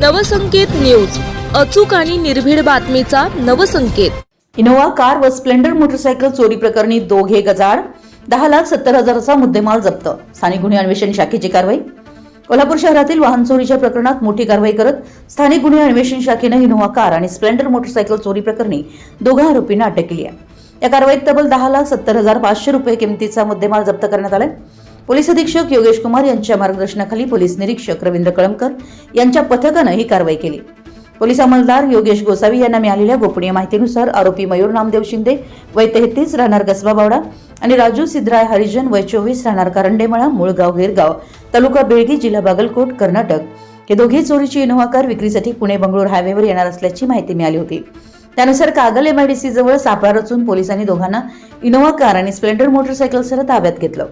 Navsanket news. अचूक आणि निर्भीड बातमीचा नवसंकेत. इनोवा कार व स्प्लेंडर मोटरसायकल चोरी प्रकरणी दोघे गजाड दहा लाख सत्तर हजाराचा मुद्देमाल जप्त. स्थानिक गुन्हे अन्वेषण शाखेची कारवाई. कोल्हापूर शहरातील वाहन चोरीच्या प्रकरणात मोठी कारवाई करत स्थानिक गुन्हे अन्वेषण शाखेनं इनोवा कार आणि स्प्लेंडर मोटरसायकल चोरी प्रकरणी दोघा आरोपींना अटक केली आहे. या कारवाईत तब्बल दहा लाख सत्तर हजार पाचशे रुपये किमतीचा मुद्देमाल जप्त करण्यात आलाय. पोलीस अधीक्षक योगेश कुमार यांच्या मार्गदर्शनाखाली पोलीस निरीक्षक रवींद्र कळमकर यांच्या पथकानं ही कारवाई केली. पोलीस अंमलदार योगेश गोसावी यांना मिळालेल्या गोपनीय माहितीनुसार आरोपी मयूर नामदेव शिंदे वय तेहतीस राहणार कसबाबावडा आणि राजू सिद्धराय हरिजन वय चोवीस राहणार कारंडेमळा मुळगाव गिरगाव तालुका बेळगी जिल्हा बागलकोट कर्नाटक. हे दोघे चोरीची इनोव्हा कार विक्रीसाठी पुणे बंगळूर हायवेवर येणार असल्याची माहिती मिळाली होती. त्यानुसार कागल एमआयडीसी जवळ सापळा रचून पोलिसांनी दोघांना इनोव्हा कार आणि स्प्लेंडर मोटरसायकलसह ताब्यात घेतलं.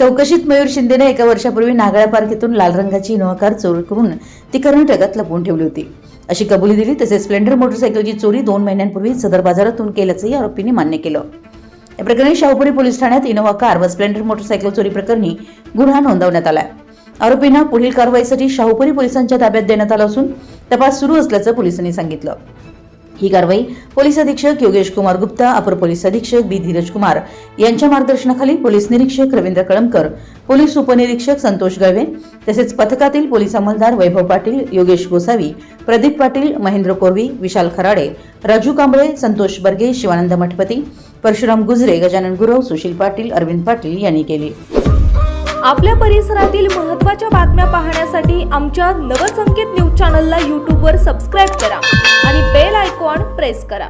चौकशीत मयूर शिंदेने एका वर्षापूर्वी नागळा पार्क येथून लाल रंगाची इनोवा कार चोरी करून ती कर्नाटकात लपवून ठेवली होती. अशी कबुली दिली तसेच स्प्लेंडर मोटरसायकलची चोरी दोन महिन्यांपूर्वी सदर बाजारातून केल्याचंही आरोपींनी मान्य केलं. या प्रकरणी शाहूपुरी पोलीस ठाण्यात इनोव्हा कार व स्प्लेंडर मोटरसायकल चोरी प्रकरणी गुन्हा नोंदवण्यात आला आरोपींना पुढील कारवाईसाठी शाहूपुरी पोलिसांच्या ताब्यात देण्यात आलं असून तपास सुरू असल्याचं पोलिसांनी सांगितलं. ही कारवाई पोलीस अधीक्षक योगेश कुमार गुप्ता अपर पोलीस अधीक्षक बी धीरज कुमार यांच्या मार्गदर्शनाखाली पोलीस निरीक्षक रवींद्र कळमकर पोलीस उपनिरीक्षक संतोष गळवे तसेच पथकातील पोलीस अंमलदार वैभव पाटील योगेश गोसावी प्रदीप पाटील महेंद्र कोरवी विशाल खराडे राजू कांबळे संतोष बर्गे शिवानंद मठपती परशुराम गुजरे गजानन गुरव सुशील पाटील अरविंद पाटील यांनी केली. आपल्या परिसरातील महत्त्वाच्या बातम्या पाहण्यासाठी आमच्या नवसंकेत न्यूज चॅनलला यूट्यूबवर सबस्क्राईब करा. प्रेस करा.